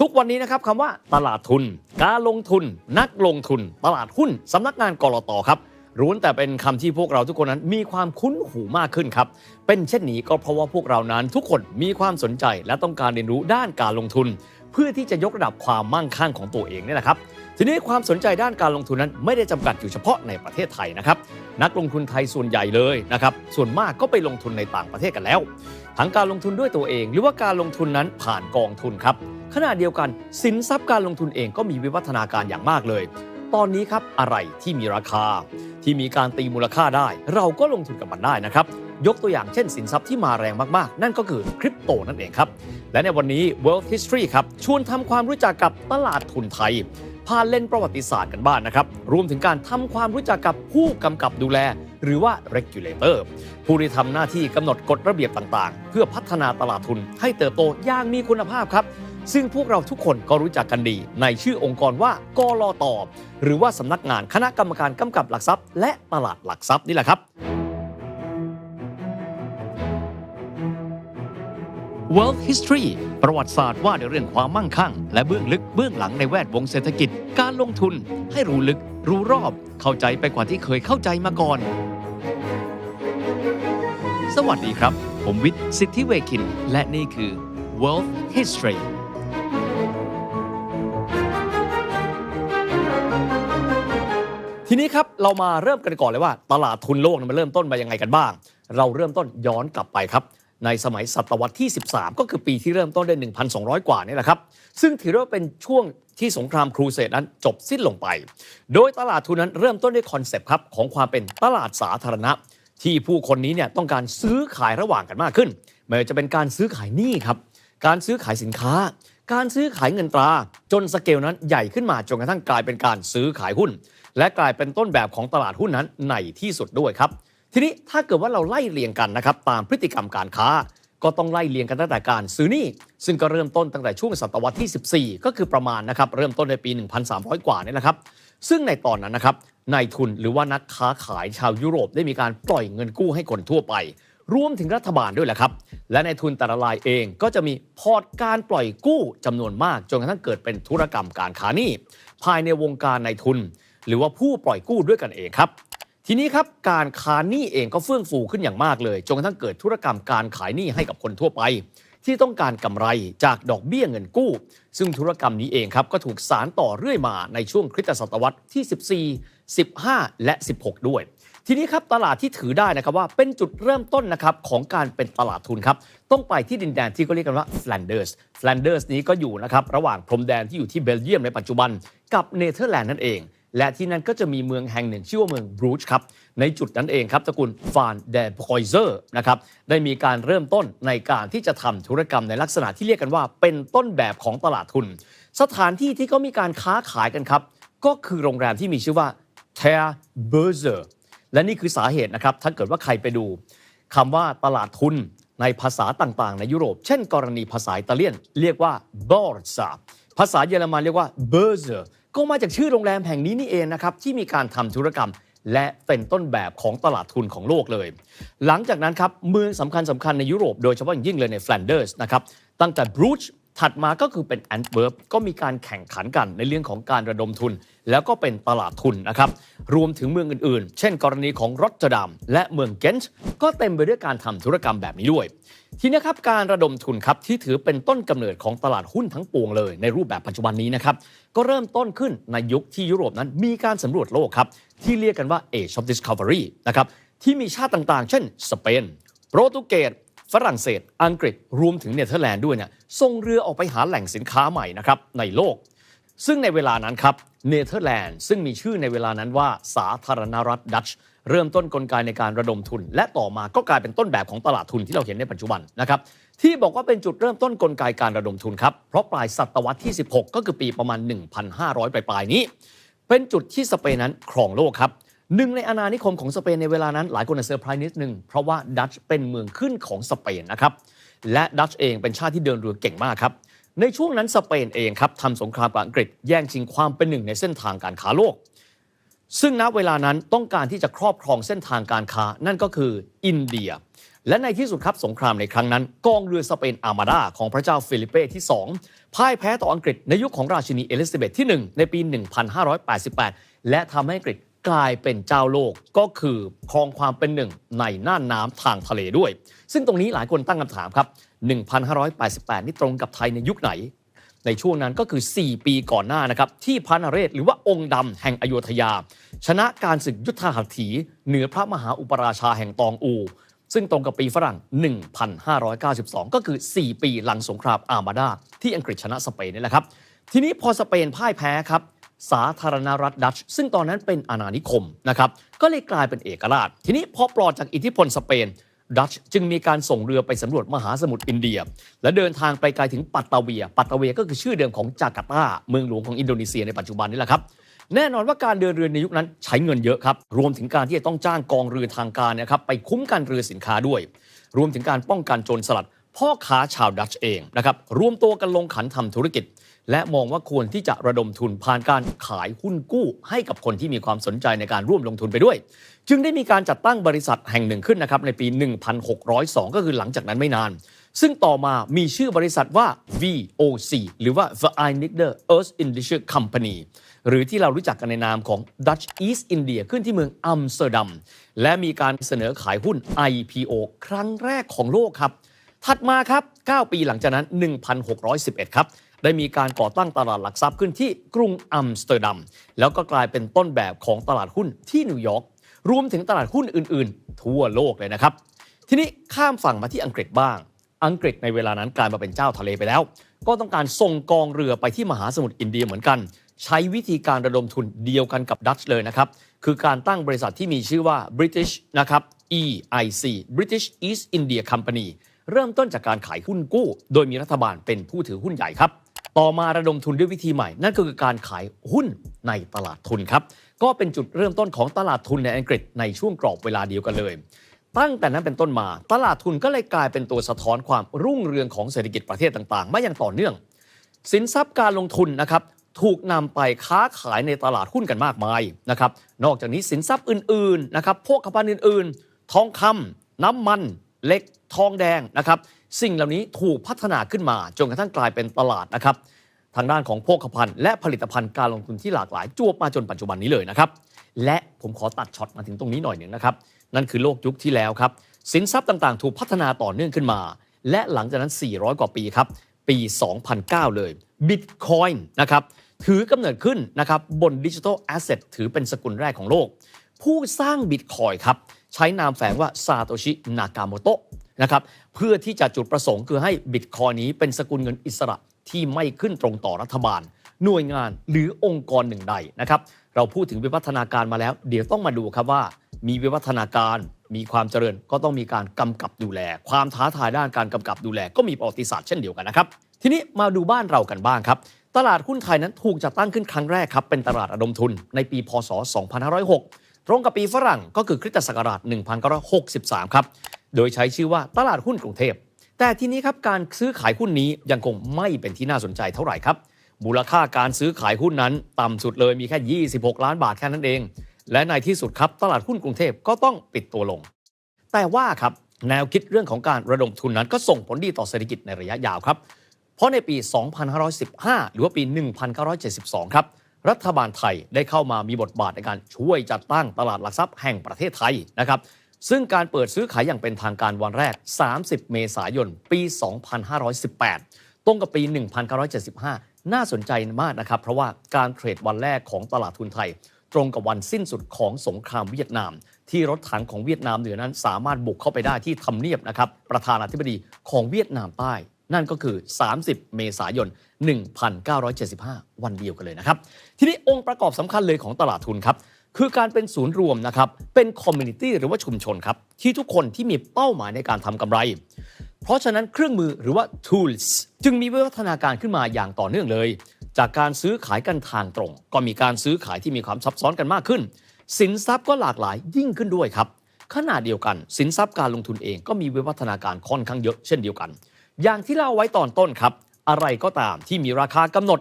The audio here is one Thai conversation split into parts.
ทุกวันนี้นะครับคำว่าตลาดทุน การลงทุน นักลงทุน ตลาดหุ้นสำนักงานกรตครับล้นแต่เป็นคำที่พวกเราทุกคนนั้นมีความคุ้นหูมากขึ้นครับ เป็นเช่นนี้ก็เพราะว่าพวกเรานั้นทุกคนมีความสนใจและต้องการเรียนรู้ด้านการลงทุน เพื่อที่จะยกระดับความมั่งคั่งของตัวเองเนี่ยนะครับ ทีนี้ความสนใจด้านการลงทุนนั้นไม่ได้จำกัดอยู่เฉพาะในประเทศไทยนะครับ นักลงทุนไทยส่วนใหญ่เลยนะครับ ส่วนมากก็ไปลงทุนในต่างประเทศกันแล้ว ทั้งการลงทุนด้วยตัวเอง หรือว่าการลงทุนนั้นผ่านกองทุนครับขณะเดียวกันสินทรัพย์การลงทุนเองก็มีวิวัฒนาการอย่างมากเลย ตอนนี้ครับอะไรที่มีราคา ที่มีการตีมูลค่าได้ เราก็ลงทุนกับมันได้นะครับ ยกตัวอย่างเช่นสินทรัพย์ที่มาแรงมากๆ นั่นก็คือคริปโตนั่นเองครับ และในวันนี้ World History ครับชวนทำความรู้จักกับตลาดทุนไทย ผ่าเล่นประวัติศาสตร์กันบ้างนนะครับ รวมถึงการทำความรู้จักกับผู้กำกับดูแล หรือว่า regulator ผู้ที่ทำหน้าที่กำหนดกฎระเบียบต่างๆ เพื่อพัฒนาตลาดทุนให้เติบโตอย่างมีคุณภาพครับ ซึ่งพวกเราทุกคนก็รู้จักกันดี ในชื่อองค์กรว่ากลตอหรือว่าสำนักงานคณะกรรมการกำกับหลักทรัพย์ และตลาดหลักทรัพย์นี่แหละครับ World History ประวัติศาสตร์ว่าในเรื่องความมั่งคั่ง และเบื้องลึกเบื้องหลังในแวดวงเศรษฐกิจ การลงทุน ให้รู้ลึก รู้รอบ เข้าใจไปกว่าที่เคยเข้าใจมาก่อน สวัสดีครับ ผมวิทย์สิทธิเวคิน และนี่คือ World History ทีนี้ครับเรามาเริ่มกันก่อนเลยว่า ตลาดทุนโลกมันเริ่มต้นมายังไงกันบ้าง เราเริ่มต้นย้อนกลับไปครับ ในสมัยศตวรรษที่ 13 ก็คือปีที่เริ่มต้นได้1,200 กว่านี่แหละครับ ซึ่งถือว่าเป็นช่วงที่สงครามครูเสดนั้นจบสิ้นลงไป โดยตลาดทุนนั้นเริ่มต้นด้วยคอนเซปต์ครับของความเป็นตลาดสาธารณะ ที่ผู้คนนี้เนี่ยต้องการซื้อขายระหว่างกันมากขึ้น ไม่ว่าจะเป็นการซื้อขายหนี้ครับ การซื้อขายสินค้า การซื้อขายเงินตรา จนสเกลนั้นใหญ่ขึ้นมาจนกระทั่งกลายเป็นการซื้อขายหุ้น และกลายเป็นต้นแบบของตลาดหุ้นนั้นในที่สุดด้วยครับ ทีนี้ถ้าเกิดว่าเราไล่เรียงกันนะครับตามพฤติกรรมการค้า ก็ต้องไล่เรียงกันตั้งแต่การซื้อนี้ซึ่งก็เริ่มต้นตั้งแต่ช่วงศตวรรษที่ 14 ก็คือประมาณนะครับเริ่มต้นในปี 1,300 กว่านี่แหละครับซึ่งในตอนนั้นนะครับนายทุนหรือว่านักค้าขายชาวยุโรปได้มีการปล่อยเงินกู้ให้คนทั่วไปรวมถึงรัฐบาลด้วยแหละครับ และในทุนแต่ละรายเองก็จะมีพอร์ตการปล่อยกู้จำนวนมากจนกระทั่งเกิดเป็นธุรกรรมการค้านี้ภายในวงการนายทุน หรือว่าผู้ปล่อยกู้ด้วยกันเองครับ ทีนี้ครับการค้าหนี้เองก็เฟื่องฟูขึ้นอย่างมากเลยจนกระทั่งเกิดธุรกรรมการขายหนี้ให้กับคนทั่วไป ที่ต้องการกำไรจากดอกเบี้ยเงินกู้ ซึ่งธุรกรรมนี้เองครับก็ถูกสารต่อเรื่อยมาในช่วงคริสตศตวรรษที่ 14 15 และ 16 ด้วย ทีนี้ครับตลาดที่ถือได้นะครับว่าเป็นจุดเริ่มต้นนะครับของการเป็นตลาดทุนครับต้องไปที่ดินแดนที่เขาเรียกกันว่าฟลนเดอร์สฟลนเดอร์สนี้ก็อยู่นะครับระหว่างพรมแดนที่อยู่ที่เบลเยียมในปัจจุบันกับเนเธอร์แลนด์นั่นเอง และที่นั่นก็จะมีเมืองแห่งหนึ่ง ชื่อว่าเมืองบรูชครับ ในจุดนั้นเองครับตระกูลฟานเดพอยเซอร์นะครับได้มีการเริ่มต้นในการที่จะทำธุรกรรมในลักษณะที่เรียกกันว่า เป็นต้นแบบของตลาดทุน สถานที่ที่เขามีการค้าขายกันครับ ก็คือโรงแรมที่มีชื่อว่า t e r b e r z e r และนี่คือสาเหตุนะครับถ้าเกิดว่าใครไปดูคำว่าตลาดทุนในภาษาต่างๆ ในยุโรป เช่น กรณีภาษาอิตาเลียน เรียกว่า Borsa ภาษาเยอรมันเรียกว่า b e r z e r ก็มาจากชื่อโรงแรมแห่งนี้นี่เองนะครับที่มีการทำธุรกรรม และเป็นต้นแบบของตลาดทุนของโลกเลย หลังจากนั้นครับเมืองสำคัญสคัญในยุโรปโดยเฉพาะอย่างยิ่งเลยในแฟลนเดอร์สนะครับตั้งแต่บรูช ถัดมาก็คือเป็นแอนต์เวิร์ปก็มีการแข่งขันกันในเรื่องของการระดมทุน แล้วก็เป็นตลาดทุนนะครับ รวมถึงเมืองอื่นๆ เช่น กรณีของรอตเตอร์ดัมและเมืองเกนต์ก็เต็มไปด้วยการทำธุรกรรมแบบนี้ด้วย ทีนี้ครับการระดมทุนครับที่ถือเป็นต้นกำเนิดของตลาดหุ้นทั้งปวงเลย ในรูปแบบปัจจุบันนี้นะครับก็เริ่มต้นขึ้นในยุคที่ยุโรปนั้นมีการสำรวจโลกครับที่เรียกกันว่า Age of Discovery นะครับที่มีชาติต่างๆ เช่น สเปนโปรตุเกส ฝรั่งเศส อังกฤษ รวมถึงเนเธอร์แลนด์ด้วยเนี่ยส่งเรือออกไปหาแหล่งสินค้าใหม่นะครับในโลก ซึ่งในเวลานั้นครับเนเธอร์แลนด์ซึ่งมีชื่อในเวลานั้นว่าสาธารณรัฐดัตช์เริ่มต้นกลไกในการระดมทุน และต่อมาก็กลายเป็นต้นแบบของตลาดทุนที่เราเห็นในปัจจุบันนะครับที่บอกว่าเป็นจุดเริ่มต้นกลไกการระดมทุนครับเพราะปลายศตวรรษที่ 16 ก็คือปีประมาณ 1,500 ปลายๆนี้ เป็นจุดที่สเปนนั้นครองโลกครับ หนึ่งในอาณานิคมของสเปนในเวลานั้นหลายคนอาจจะเซอร์ไพรส์นิดนึง เพราะว่าดัตช์เป็นเมืองขึ้นของสเปนนะครับ และดัตช์เองเป็นชาติที่เดินเรือเก่งมากครับ ในช่วงนั้นสเปนเองครับทำสงครามกับอังกฤษแย่งชิงความเป็นหนึ่งในเส้นทางการค้าโลก ซึ่งณเวลานั้นต้องการที่จะครอบครองเส้นทางการค้านั่นก็คืออินเดีย และในที่สุดครับสงครามในครั้งนั้น กองเรือสเปนอาร์มาดาของพระเจ้าฟิลิปเป้ที่ 2พ่ายแพ้ต่ออังกฤษในยุคของราชินีเอลิซาเบธที่ 1 ในปี 1588 และทำให้อังกฤษ กลายเป็นเจ้าโลกก็คือครองความเป็นหนึ่งในน่านน้ำทางทะเลด้วย ซึ่งตรงนี้หลายคนตั้งคำถามครับ 1588 นี่ตรงกับไทยในยุคไหน ในช่วงนั้นก็คือ 4 ปีก่อนหน้านะครับ ที่พระนเรศหรือว่าองค์ดำแห่งอโยธยา ชนะการศึกยุทธหัตถี เหนือพระมหาอุปราชาแห่งตองอู ซึ่งตรงกับปีฝรั่ง 1592 ก็คือ 4 ปีหลังสงครามอาร์มาดาที่อังกฤษชนะสเปนนี่แหละครับทีนี้พอสเปนพ่ายแพ้ครับ สาธารณรัฐดัตช์ซึ่งตอนนั้นเป็นอาณานิคมนะครับก็เลยกลายเป็นเอกราช ทีนี้พอปลอดจากอิทธิพลสเปนดัตช์จึงมีการส่งเรือไปสำรวจมหาสมุทรอินเดีย และเดินทางไปไกลถึงปัตตาเวีย ปัตตาเวียก็คือชื่อเดิมของจาการ์ตา เมืองหลวงของอินโดนีเซียในปัจจุบันนี่แหละครับ แน่นอนว่าการเดินเรือในยุคนั้นใช้เงินเยอะครับ รวมถึงการที่จะต้องจ้างกองเรือทางการนะครับไปคุ้มกันเรือสินค้าด้วย รวมถึงการป้องกันโจรสลัด พ่อค้าชาวดัตช์เองนะครับรวมตัวกันลงขันทำธุรกิจ และมองว่าควรที่จะระดมทุนผ่านการขายหุ้นกู้ ให้กับคนที่มีความสนใจในการร่วมลงทุนไปด้วย จึงได้มีการจัดตั้งบริษัทแห่งหนึ่งขึ้นนะครับในปี 1602 ก็คือหลังจากนั้นไม่นาน ซึ่งต่อมามีชื่อบริษัทว่า VOC หรือว่า Verenigde Oost-Indische Company หรือที่เรารู้จักกันในนามของ Dutch East India ขึ้นที่เมืองอัมสเตอร์ดัม และมีการเสนอขายหุ้น IPO ครั้งแรกของโลกครับ ถัดมาครับ 9 ปีหลังจากนั้น 1611 ครับ ได้มีการก่อตั้งตลาดหลักทรัพย์ขึ้นที่กรุงอัมสเตอร์ดัม แล้วก็กลายเป็นต้นแบบของตลาดหุ้นที่นิวยอร์กรวมถึงตลาดหุ้นอื่น ๆ ทั่วโลกเลยนะครับ ทีนี้ข้ามฝั่งมาที่อังกฤษบ้าง อังกฤษในเวลานั้นกลายมาเป็นเจ้าทะเลไปแล้ว ก็ต้องการส่งกองเรือไปที่มหาสมุทรอินเดียเหมือนกัน ใช้วิธีการระดมทุนเดียวกันกับดัตช์เลยนะครับ คือการตั้งบริษัทที่มีชื่อว่า British นะครับ EIC British East India Company เริ่มต้นจากการขายหุ้นกู้ โดยมีรัฐบาลเป็นผู้ถือหุ้นใหญ่ครับ ต่อมาระดมทุนด้วยวิธีใหม่ นั่นก็คือการขายหุ้นในตลาดทุนครับ ก็เป็นจุดเริ่มต้นของตลาดทุนในอังกฤษในช่วงกรอบเวลาเดียวกันเลย ตั้งแต่นั้นเป็นต้นมา ตลาดทุนก็เลยกลายเป็นตัวสะท้อนความรุ่งเรืองของเศรษฐกิจประเทศต่างๆ มาอย่างต่อเนื่อง สินทรัพย์การลงทุนนะครับถูกนำไปค้าขายในตลาดหุ้นกันมากมายนะครับ นอกจากนี้สินทรัพย์อื่นๆนะครับพวกภัณฑ์อื่นๆ ทองคำน้ำมัน เหล็ก ทองแดงนะครับ สิ่งเหล่านี้ถูกพัฒนาขึ้นมาจนกระทั่งกลายเป็นตลาดนะครับ ทางด้านของโภคภัณฑ์และผลิตภัณฑ์การลงทุนที่หลากหลายจวบมาจนปัจจุบันนี้เลยนะครับ และผมขอตัดช็อตมาถึงตรงนี้หน่อยหนึ่งนะครับ นั่นคือโลกยุคที่แล้วครับ สินทรัพย์ต่างๆ ถูกพัฒนาต่อเนื่องขึ้นมา และหลังจากนั้น 400 กว่าปีครับ ปี 2009 เลยบิตคอยน์นะครับถือกำเนิดขึ้นนะครับบนดิจิทัลแอสเซทถือเป็นสกุลแรกของโลก ผู้สร้างบิตคอยครับ ใช้นามแฝงว่าซาโตชิ นากาโมโตะ นะครับเพื่อที่จะจุดประสงค์คือให้บิตคอยนี้เป็นสกุลเงินอิสระที่ไม่ขึ้นตรงต่อรัฐบาล หน่วยงานหรือองค์กรหนึ่งใดนะครับเราพูดถึงวิวัฒนาการมาแล้ว เดี๋ยวต้องมาดูครับว่า มีวิวัฒนาการมีความเจริญก็ต้องมีการกำกับดูแล ความท้าทายด้านการกำกับดูแล ก็มีประวัติศาสตร์เช่นเดียวกันนะครับทีนี้มาดูบ้านเรากันบ้างครับ ตลาดหุ้นไทยนั้นถูกจัดตั้งขึ้นครั้งแรกครับเป็นตลาดระดมทุนในปีพศ 2506 ตรงกับปีฝรั่งก็คือคริสตศักราช 1963 ครับ โดยใช้ชื่อว่าตลาดหุ้นกรุงเทพ แต่ทีนี้ครับการซื้อขายหุ้นนี้ยังคงไม่เป็นที่น่าสนใจเท่าไหร่ครับ มูลค่าการซื้อขายหุ้นนั้น ต่ำสุดเลยมีแค่ 26 ล้านบาทแค่นั้นเอง และในที่สุดครับตลาดหุ้นกรุงเทพก็ต้องปิดตัวลง แต่ว่าครับแนวคิดเรื่องของการระดมทุนนั้นก็ส่งผลดีต่อเศรษฐกิจในระยะยาวครับ เพราะในปี 2515 หรือว่าปี 1972 ครับรัฐบาลไทยได้เข้ามามีบทบาทในการช่วยจัดตั้งตลาดหลักทรัพย์แห่งประเทศไทยนะครับ ซึ่งการเปิดซื้อขายอย่างเป็นทางการวันแรก 30 เมษายน ปี 2518 ตรงกับปี 1975 น่าสนใจมากนะครับ เพราะว่าการเทรดวันแรกของตลาดทุนไทย ตรงกับวันสิ้นสุดของสงครามเวียดนาม ที่รถถังของเวียดนามเหนือนั้น สามารถบุกเข้าไปได้ที่ทำเนียบนะครับประธานาธิบดีของเวียดนามใต้ นั่นก็คือ 30 เมษายน 1975 วันเดียวกันเลยนะครับ ทีนี้องค์ประกอบสำคัญเลยของตลาดทุนครับ คือการเป็นศูนย์รวมนะครับ เป็นคอมมูนิตี้หรือว่าชุมชนครับ ที่ทุกคนที่มีเป้าหมายในการทำกำไร เพราะฉะนั้นเครื่องมือหรือว่า tools จึงมีวิวัฒนาการขึ้นมาอย่างต่อเนื่องเลย จากการซื้อขายกันทางตรง ก็มีการซื้อขายที่มีความซับซ้อนกันมากขึ้น สินทรัพย์ก็หลากหลายยิ่งขึ้นด้วยครับขณะเดียวกัน สินทรัพย์การลงทุนเองก็มีวิวัฒนาการค่อนข้างเยอะเช่นเดียวกัน อย่างที่เล่าไว้ตอนต้นครับ อะไรก็ตามที่มีราคากำหนด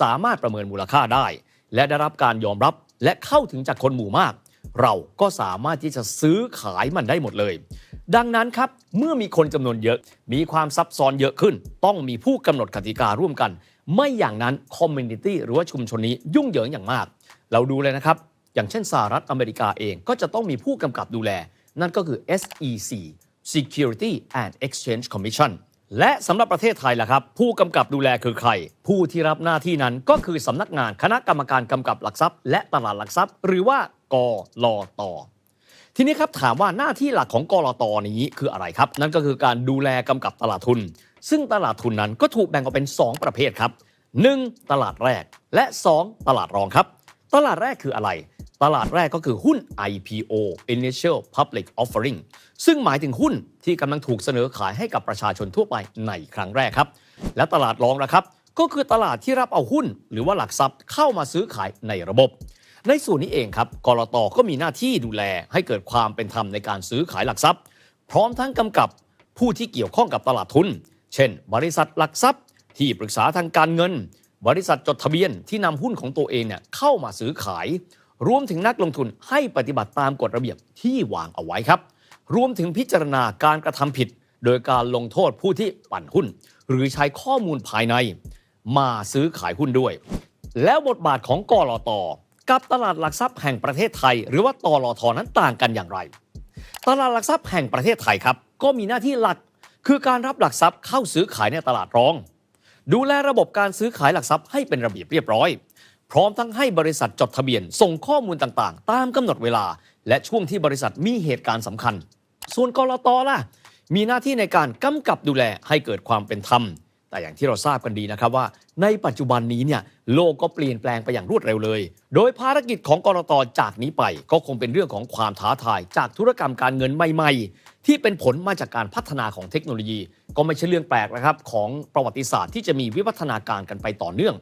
สามารถประเมินมูลค่าได้ และได้รับการยอมรับ และเข้าถึงจากคนหมู่มาก เราก็สามารถที่จะซื้อขายมันได้หมดเลย ดังนั้นครับเมื่อมีคนจำนวนเยอะ มีความซับซ้อนเยอะขึ้น ต้องมีผู้กำหนดกติการ่วมกัน ไม่อย่างนั้นคอมมูนิตี้หรือว่าชุมชนนี้ยุ่งเหยิงอย่างมาก เราดูเลยนะครับ อย่างเช่นสหรัฐอเมริกาเองก็จะต้องมีผู้กำกับดูแล นั่นก็คือ SEC Security and Exchange Commission และสำหรับประเทศไทยล่ะครับ ผู้กำกับดูแลคือใคร ผู้ที่รับหน้าที่นั้นก็คือสำนักงานคณะกรรมการกำกับหลักทรัพย์ และตลาดหลักทรัพย์ หรือว่ากลตทีนี้ครับถามว่าหน้าที่หลักของกลตนี้คืออะไรครับ นั่นก็คือการดูแลกำกับตลาดทุน ซึ่งตลาดทุนนั้นก็ถูกแบ่งออกเป็น 2 ประเภทครับ 1. ตลาดแรกและ 2 ตลาดรองครับ ตลาดแรกคืออะไร ตลาดแรกก็คือหุ้น IPO Initial Public Offering ซึ่งหมายถึงหุ้นที่กำลังถูกเสนอขายให้กับประชาชนทั่วไปในครั้งแรกครับ และตลาดรองนะครับ ก็คือตลาดที่รับเอาหุ้น หรือว่าหลักทรัพย์เข้ามาซื้อขายในระบบ ในส่วนนี้เองครับกรตก็มีหน้าที่ดูแลให้เกิดความเป็นธรรมในการซื้อขายหลักทรัพย์ พร้อมทั้งกำกับผู้ที่เกี่ยวข้องกับตลาดทุน เช่น บริษัทหลักทรัพย์ ที่ปรึกษาทางการเงิน บริษัทจดทะเบียนที่นำหุ้นของตัวเองเนี่ยเข้ามาซื้อขาย รวมถึงนักลงทุนให้ปฏิบัติตามกฎระเบียบที่วางเอาไว้ครับ รวมถึงพิจารณาการกระทำผิด โดยการลงโทษผู้ที่ปั่นหุ้น หรือใช้ข้อมูลภายใน มาซื้อขายหุ้นด้วย แล้วบทบาทของกลอตกับตลาดหลักทรัพย์แห่งประเทศไทย หรือว่าตลทนั้นต่างกันอย่างไร ตลาดหลักทรัพย์แห่งประเทศไทยครับก็มีหน้าที่หลักคือการรับหลักทรัพย์เข้าซื้อขายในตลาดรอง ดูแลระบบการซื้อขายหลักทรัพย์ให้เป็นระเบียบเรียบร้อย พร้อมทั้งให้บริษัทจดทะเบียน ส่งข้อมูลต่างๆ ตามกำหนดเวลา และช่วงที่บริษัทมีเหตุการณ์สำคัญ ส่วนกรตล่ะ มีหน้าที่ในการกำกับดูแลให้เกิดความเป็นธรรม แต่อย่างที่เราทราบกันดีนะครับว่า ในปัจจุบันนี้เนี่ยโลกก็เปลี่ยนแปลงไปอย่างรวดเร็วเลย โดยภารกิจของกรตจากนี้ไป ก็คงเป็นเรื่องของความท้าทาย จากธุรกรรมการเงินใหม่ ๆ ที่เป็นผลมาจากการพัฒนาของเทคโนโลยี ก็ไม่ใช่เรื่องแปลกนะครับของประวัติศาสตร์ที่จะมีวิวัฒนาการกันไปต่อเนื่อง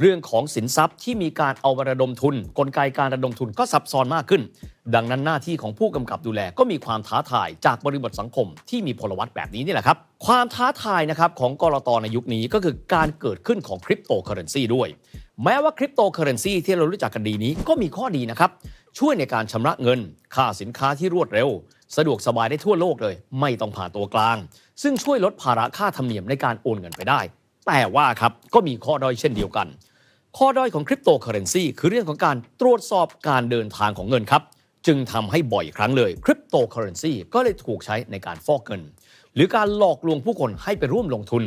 เรื่องของสินทรัพย์ที่มีการเอามาระดมทุน กลไกการระดมทุนก็ซับซ้อนมากขึ้น ดังนั้นหน้าที่ของผู้กำกับดูแลก็มีความท้าทายจากบริบทสังคมที่มีพลวัตแบบนี้นี่แหละครับ ความท้าทายนะครับของกรตในยุคนี้ก็คือการเกิดขึ้นของคริปโตเคอเรนซีด้วย แม้ว่าคริปโตเคอเรนซีที่เรารู้จักกันดีนี้ก็มีข้อดีนะครับช่วยในการชำระเงิน ค่าสินค้าที่รวดเร็ว สะดวกสบายได้ทั่วโลกเลย ไม่ต้องผ่านตัวกลาง ซึ่งช่วยลดภาระค่าธรรมเนียมในการโอนเงินไปได้ แต่ว่าครับก็มีข้อด้อยเช่นเดียวกัน ข้อด้อยของคริปโตเคอเรนซีคือเรื่องของการตรวจสอบการเดินทางของเงินครับ จึงทำให้บ่อยครั้งเลยคริปโตเคอเรนซีก็เลยถูกใช้ในการฟอกเงิน หรือการหลอกลวงผู้คนให้ไปร่วมลงทุน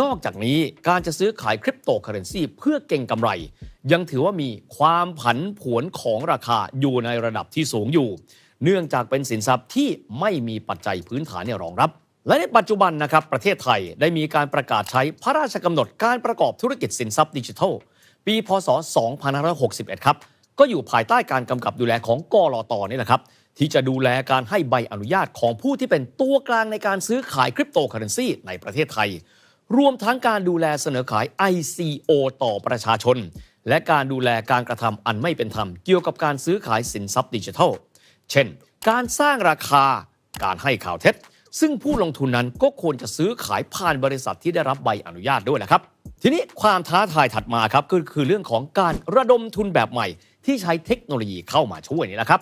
นอกจากนี้การจะซื้อขายคริปโตเคอเรนซีเพื่อเก่งกำไร ยังถือว่ามีความผันผวนของราคาอยู่ในระดับที่สูงอยู่ เนื่องจากเป็นสินทรัพย์ที่ไม่มีปัจจัยพื้นฐานรองรับและในปัจจุบันนะครับประเทศไทยได้มีการประกาศใช้พระราชกำหนดการประกอบธุรกิจสินทรัพย์ดิจิทัล ปีพศ 2561 ครับ ก็อยู่ภายใต้การกำกับดูแลของกลตนี่แหละครับ ที่จะดูแลการให้ใบอนุญาตของผู้ที่เป็นตัวกลางในการซื้อขายคริปโตเคอเรนซีในประเทศไทย รวมทั้งการดูแลเสนอขาย ICO ต่อประชาชน และการดูแลการกระทำอันไม่เป็นธรรมเกี่ยวกับการซื้อขายสินทรัพย์ดิจิทัล เช่น การสร้างราคา การให้ข่าวเท็จ ซึ่งผู้ลงทุนนั้นก็ควรจะซื้อขายผ่านบริษัทที่ได้รับใบอนุญาตด้วยนะครับ ทีนี้ความท้าทายถัดมาครับก็คือเรื่องของการระดมทุนแบบใหม่ ที่ใช้เทคโนโลยีเข้ามาช่วยนี่แหละครับ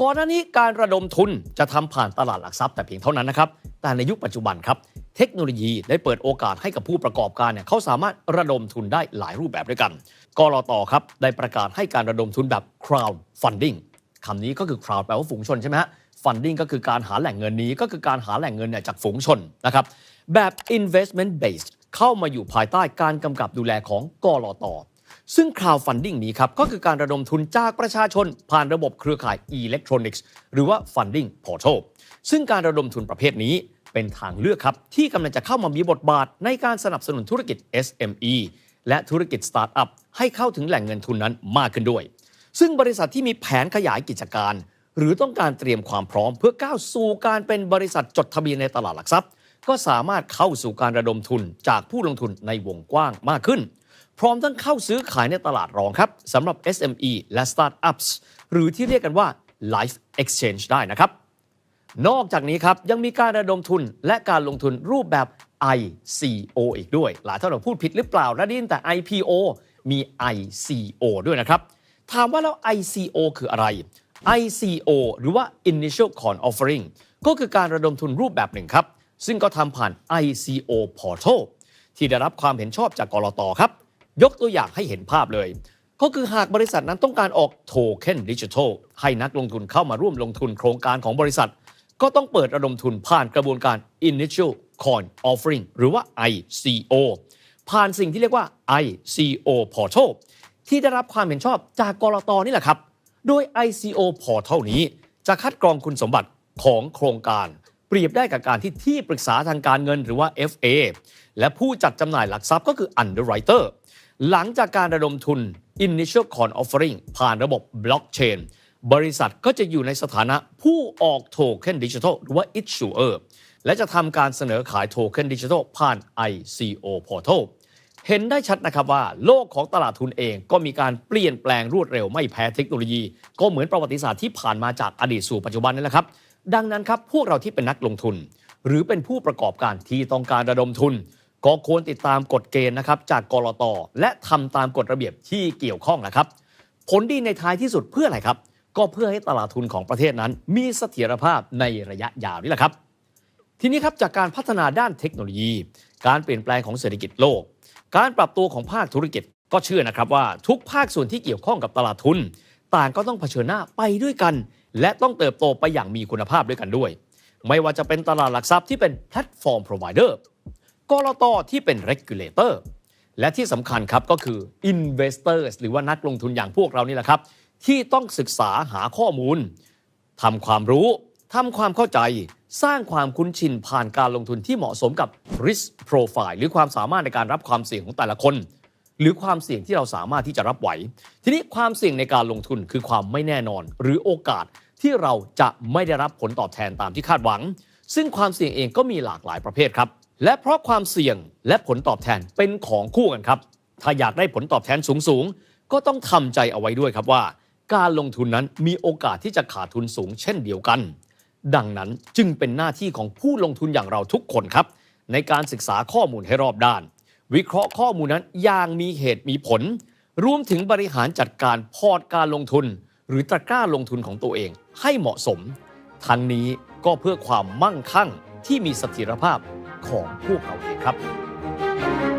ก่อนหน้านี้การระดมทุนจะทำผ่านตลาดหลักทรัพย์แต่เพียงเท่านั้นนะครับ แต่ในยุคปัจจุบันครับ เทคโนโลยีได้เปิดโอกาสให้กับผู้ประกอบการเนี่ยเขาสามารถระดมทุนได้หลายรูปแบบด้วยกันกรตครับได้ประกาศให้การระดมทุนแบบ crowd funding คำนี้ก็คือ crowd แปลว่าฝูงชนใช่ไหมฮะ funding ก็คือการหาแหล่งเงินนี้ก็คือการหาแหล่งเงินเนี่ยจากฝูงชนนะครับแบบ investment based เข้ามาอยู่ภายใต้การกำกับดูแลของกรอตซึ่ง crowdfunding นี้ครับ ก็คือการระดมทุนจากประชาชน ผ่านระบบเครือข่าย electronics หรือว่า funding portal ซึ่งการระดมทุนประเภทนี้เป็นทางเลือกครับ ที่กำลังจะเข้ามามีบทบาทในการสนับสนุนธุรกิจ SME และธุรกิจสตาร์ทอัพให้เข้าถึงแหล่งเงินทุนนั้นมากขึ้นด้วย ซึ่งบริษัทที่มีแผนขยายกิจการ หรือต้องการเตรียมความพร้อมเพื่อก้าวสู่การเป็นบริษัทจดทะเบียนในตลาดหลักทรัพย์ ก็สามารถเข้าสู่การระดมทุนจากผู้ลงทุนในวงกว้างมากขึ้น พร้อมทั้งเข้าซื้อขายในตลาดรองครับสำหรับ SME และ Startups หรือที่เรียกกันว่า Life Exchange ได้นะครับ นอกจากนี้ครับยังมีการระดมทุนและการลงทุนรูปแบบ ICO อีกด้วย หลายท่านเราพูดผิดหรือเปล่าและด้ยินแต่ IPO มี ICO ด้วยนะครับ ถามว่าแล้ว ICO คืออะไร ICO หรือว่า Initial Coin Offering ก็คือการระดมทุนรูปแบบหนึ่งครับ ซึ่งก็ทำผ่าน ICO Portal ที่ได้รับความเห็นชอบจากกรตครับ ยกตัวอย่างให้เห็นภาพเลย ก็คือหากบริษัทนั้นต้องการออกโทเค็นดิจิทัลให้นักลงทุนเข้ามาร่วมลงทุนโครงการของบริษัท ก็ต้องเปิดระดมทุนผ่านกระบวนการ Initial Coin Offering หรือว่า ICO ผ่านสิ่งที่เรียกว่า ICO Portal ที่ได้รับความเห็นชอบจากกรตนี่แหละครับ โดย ICO Portal นี้ จะคัดกรองคุณสมบัติของโครงการ เปรียบได้กับการที่ที่ปรึกษาทางการเงินหรือว่า FA และผู้จัดจำหน่ายหลักทรัพย์ก็คือ Underwriter หลังจากการระดมทุน Initial Coin Offering ผ่านระบบ Blockchain บริษัทก็จะอยู่ในสถานะผู้ออกโทเค็นดิจิทัลหรือว่า Issuer และจะทำการเสนอขายโทเค็นดิจิทัลผ่าน ICO Portal เห็นได้ชัดนะครับว่าโลกของตลาดทุนเองก็มีการเปลี่ยนแปลงรวดเร็วไม่แพ้เทคโนโลยี ก็เหมือนประวัติศาสตร์ที่ผ่านมาจากอดีตสู่ปัจจุบันนี่แหละครับ ดังนั้นครับพวกเราที่เป็นนักลงทุน หรือเป็นผู้ประกอบการที่ต้องการระดมทุน ก็ควรติดตามกฎเกณฑ์นะครับจากกรตและทำตามกฎระเบียบที่เกี่ยวข้องนะครับ ผลดีในท้ายที่สุดเพื่ออะไรครับ ก็เพื่อให้ตลาดทุนของประเทศนั้น มีเสถียรภาพในระยะยาวนี่แหละครับ ทีนี้ครับจากการพัฒนาด้านเทคโนโลยี การเปลี่ยนแปลงของเศรษฐกิจโลก การปรับตัวของภาคธุรกิจก็เชื่อนะครับว่าทุกภาคส่วนที่เกี่ยวข้องกับตลาดทุน ต่างก็ต้องเผชิญหน้าไปด้วยกัน และต้องเติบโตไปอย่างมีคุณภาพด้วยกันด้วย ไม่ว่าจะเป็นตลาดหลักทรัพย์ที่เป็นแพลตฟอร์ม provider กรตที่เป็น regulator และที่สำคัญครับก็คือ investors หรือว่านักลงทุนอย่างพวกเรานี่แหละครับ ที่ต้องศึกษาหาข้อมูลทำความรู้ทำความเข้าใจ สร้างความคุ้นชินผ่านการลงทุนที่เหมาะสมกับ risk profile หรือความสามารถในการรับความเสี่ยงของแต่ละคน หรือความเสี่ยงที่เราสามารถที่จะรับไหว ทีนี้ความเสี่ยงในการลงทุนคือความไม่แน่นอน หรือโอกาสที่เราจะไม่ได้รับผลตอบแทนตามที่คาดหวัง ซึ่งความเสี่ยงเองก็มีหลากหลายประเภทครับ และเพราะความเสี่ยงและผลตอบแทนเป็นของคู่กันครับ ถ้าอยากได้ผลตอบแทนสูงๆก็ต้องทำใจเอาไว้ด้วยครับว่า การลงทุนนั้นมีโอกาสที่จะขาดทุนสูงเช่นเดียวกัน ดังนั้นจึงเป็นหน้าที่ของผู้ลงทุนอย่างเราทุกคนครับ ในการศึกษาข้อมูลให้รอบด้าน วิเคราะห์ข้อมูลนั้นอย่างมีเหตุมีผล รวมถึงบริหารจัดการพอร์ตการลงทุน หรือตะกร้าลงทุนของตัวเองให้เหมาะสม ทั้งนี้ก็เพื่อความมั่งคั่งที่มีเสถียรภาพของพวกเราเองครับ